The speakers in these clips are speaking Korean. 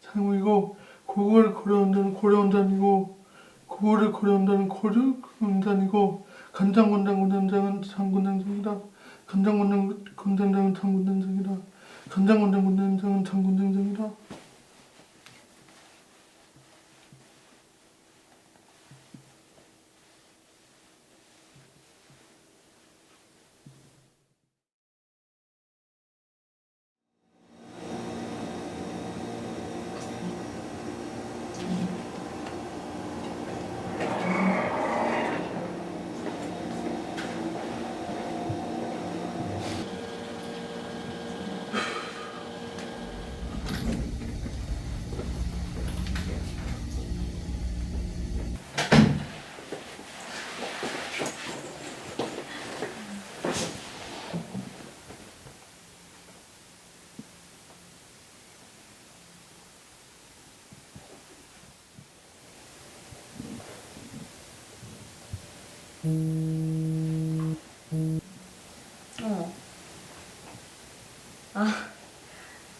상호이고 고거를 고려한다는 고려원단이고 고거를 고려한다는 고려원단이고 간장건장 군단장은 장군단장이다. 간장건장 군단장은 장군단장이다. 간장건장 군단장은 장군단장이다. 어. 아,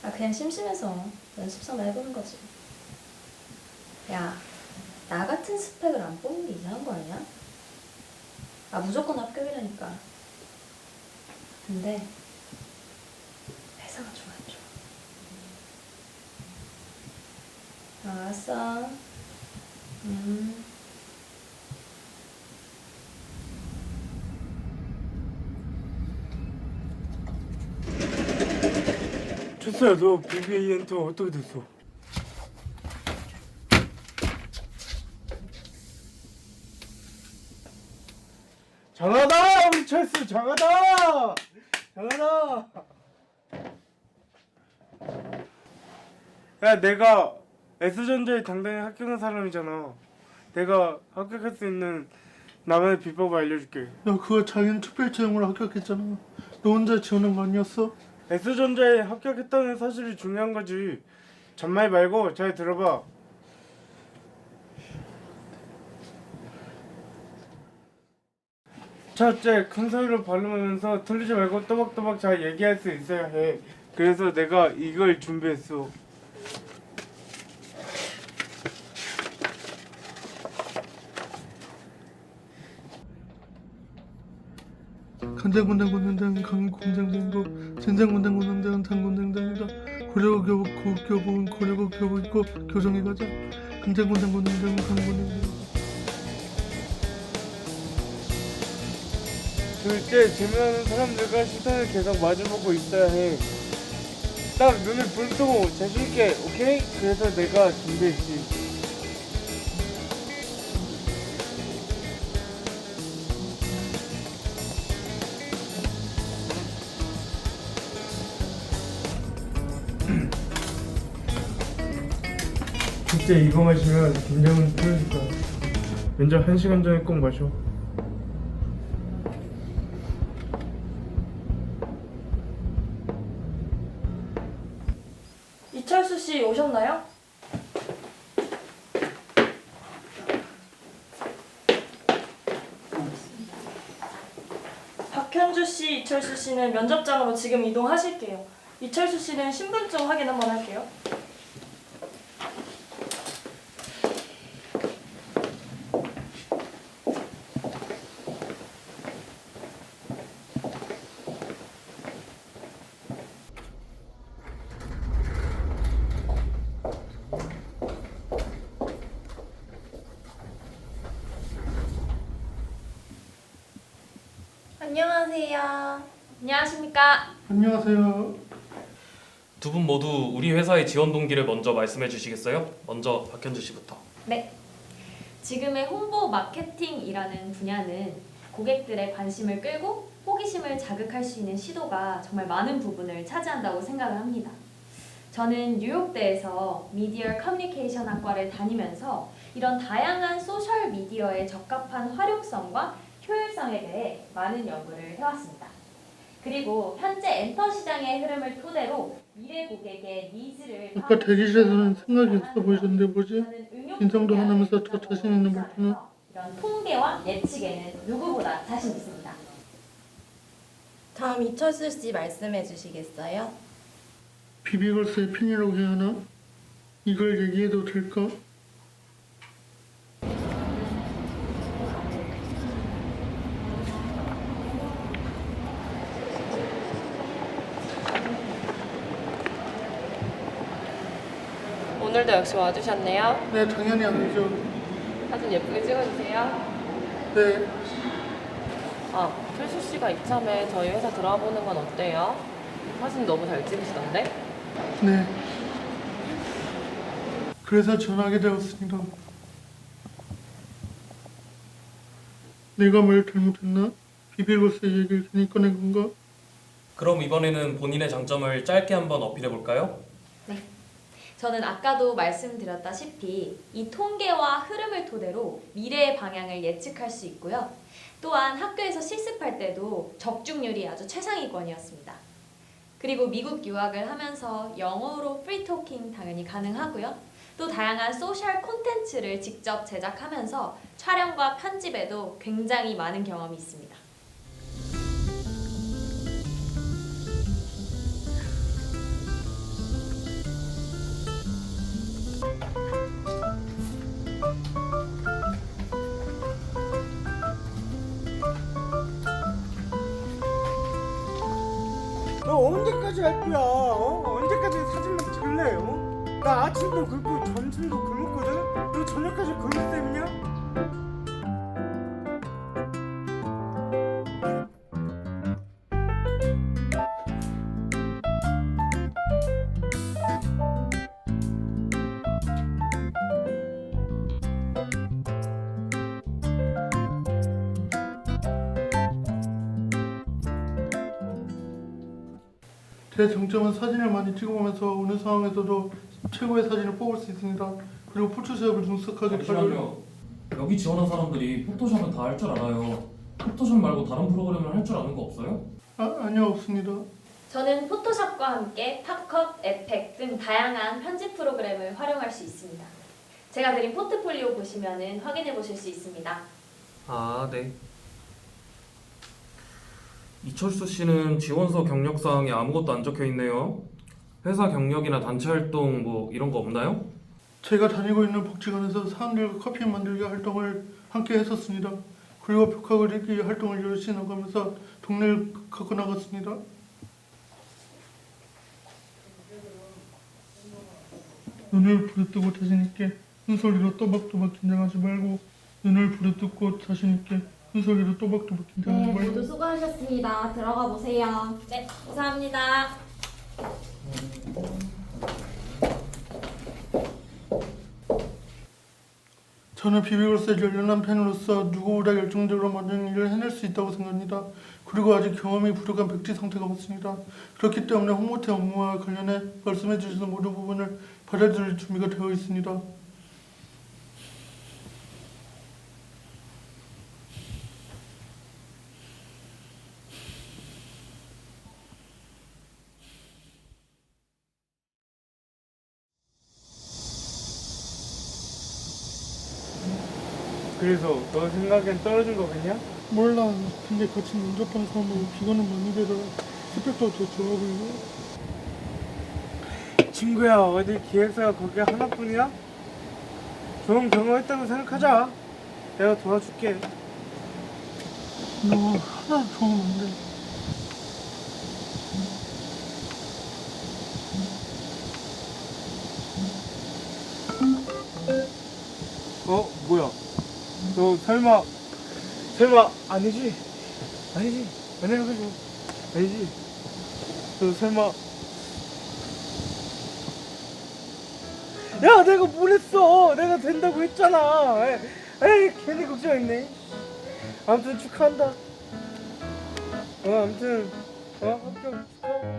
아 그냥 심심해서 연습 삼아 해보는 거지. 야, 나 같은 스펙을 안 뽑는 게 이상한 거 아니야? 아 무조건 합격이라니까. 근데 회사가 좀안 좋아. 알았어. 음. 철수야 너 BBA한테 어떻게 됐어? 장하다 우리 철수 장하다 장하다 야 내가 S전자에 당당히 합격한 사람이잖아 내가 합격할 수 있는 나만의 비법을 알려줄게 야 그거 자기는 특별 채용으로 합격했잖아. 너 혼자 지원한 거 아니었어? S전자에 합격했다는 사실이 중요한 거지. 잔말 말고 잘 들어봐. 첫째 큰 소리로 발음하면서 틀리지 말고 또박또박 잘 얘기할 수 있어야 해. 그래서 내가 이걸 준비했어. 간장군장 군단장은 강군장장이고 젠장군장 군단장은 장군장장이다. 고려고 교복 고 교복은 고려고 교복 입고 교정에 가자. 군단장은 강군장장이다. 둘째 질문하는 사람들과 시선을 계속 마주보고 있어야 해 딱 눈을 불뜨고 자신있게 오케이? 그래서 내가 준비했지 그때 이거 마시면 긴장은 풀어질 거야 먼저 한 시간 전에 꼭 마셔 이철수 씨 오셨나요? 박현주 씨, 이철수 씨는 면접장으로 지금 이동하실게요. 이철수 씨는 신분증 확인 한번 할게요. 안녕하세요. 안녕하십니까? 안녕하세요. 두 분 모두 우리 회사의 지원 동기를 먼저 말씀해 주시겠어요? 먼저 박현주 씨부터. 네. 지금의 홍보 마케팅이라는 분야는 고객들의 관심을 끌고 호기심을 자극할 수 있는 시도가 정말 많은 부분을 차지한다고 생각을 합니다. 저는 뉴욕대에서 미디어 커뮤니케이션 학과를 다니면서 이런 다양한 소셜 미디어에 적합한 활용성과 효율성에 대해 많은 연구를 해왔습니다. 그리고 현재 엔터 시장의 흐름을 토대로 미래 고객의 니즈를 아까 대기실에서는 생각이 없어 보이셨는데 뭐지? 인상도 하나면서 더 자신 있는 말투는? 이런 통계와 예측에는 누구보다 자신 있습니다. 다음 이철수 씨 말씀해 주시겠어요? 비비걸스의 팬이라고 해야 하나? 이걸 얘기해도 될까? 오늘도 역시 와주셨네요. 네, 당연히 아니죠. 사진 예쁘게 찍어주세요. 네, 아, 필수 씨가 이참에 저희 회사 들어와 보는 건 어때요? 사진 너무 잘 찍으시던데? 네. 그래서 전화하게 되었습니다. 내가 뭘 잘못했나? 비비고스 얘기를 괜히 꺼낸 건가? 그럼 이번에는 본인의 장점을 짧게 한번 어필해 볼까요? 저는 아까도 말씀드렸다시피 이 통계와 흐름을 토대로 미래의 방향을 예측할 수 있고요. 또한 학교에서 실습할 때도 적중률이 아주 최상위권이었습니다. 그리고 미국 유학을 하면서 영어로 프리토킹 당연히 가능하고요. 또 다양한 소셜 콘텐츠를 직접 제작하면서 촬영과 편집에도 굉장히 많은 경험이 있습니다. 언제까지 할 거야? 어? 언제까지 사진만 찍을래? 어? 나 아침도 긁고 점심도 긁었거든? 너 저녁까지 제 장점은 사진을 많이 찍어보면서 어느 상황에서도 최고의 사진을 뽑을 수 있습니다. 그리고 포토샵을 능숙하게 잠시만요. 여기 지원한 사람들이 포토샵은 다 할 줄 알아요. 포토샵 말고 다른 프로그램을 할 줄 아는 거 없어요? 아, 아니요 없습니다. 저는 포토샵과 함께 팝컷, 에펙 등 다양한 편집 프로그램을 활용할 수 있습니다. 제가 드린 포트폴리오 보시면은 확인해 보실 수 있습니다. 아, 네. 이철수 씨는 지원서 경력 사항에 아무것도 안 적혀 있네요. 회사 경력이나 단체 활동 뭐 이런 거 없나요? 제가 다니고 있는 복지관에서 사람들과 커피 만들기 활동을 함께 했었습니다. 그리고 벽화 그리기 활동을 열심히 나가면서 동네를 갖고 나갔습니다. 눈을 부릅뜨고 자신 있게 큰 소리로 또박또박 긴장하지 말고 눈을 부릅뜨고 자신 있게 큰 소리로 또박또박 네, 모두 수고하셨습니다. 들어가 보세요. 네, 감사합니다. 저는 비비걸스의 열렬한 팬으로서 누구보다 열정적으로 모든 일을 해낼 수 있다고 생각합니다. 그리고 아직 경험이 부족한 백지 상태가 없습니다. 그렇기 때문에 홍보태 업무와 관련해 말씀해 주시는 모든 부분을 받아들일 준비가 되어 있습니다. 그래서 너 생각엔 떨어진 거겠냐? 몰라. 근데 같이 면접한 사람하고 비거는 많이 되더라. 스펙도 더 좋아 보이고. 친구야 어디 기획사가 거기 하나뿐이야? 좋은 경험했다고 생각하자 내가 도와줄게 너 하나 좋으면 안 설마 설마 아니지? 아니지? 아니야 그죠? 아니지? 너 설마 야 내가 뭘 했어 내가 된다고 했잖아 에이, 에이 괜히 걱정했네 아무튼 축하한다 어 아무튼 어 합격 축하하고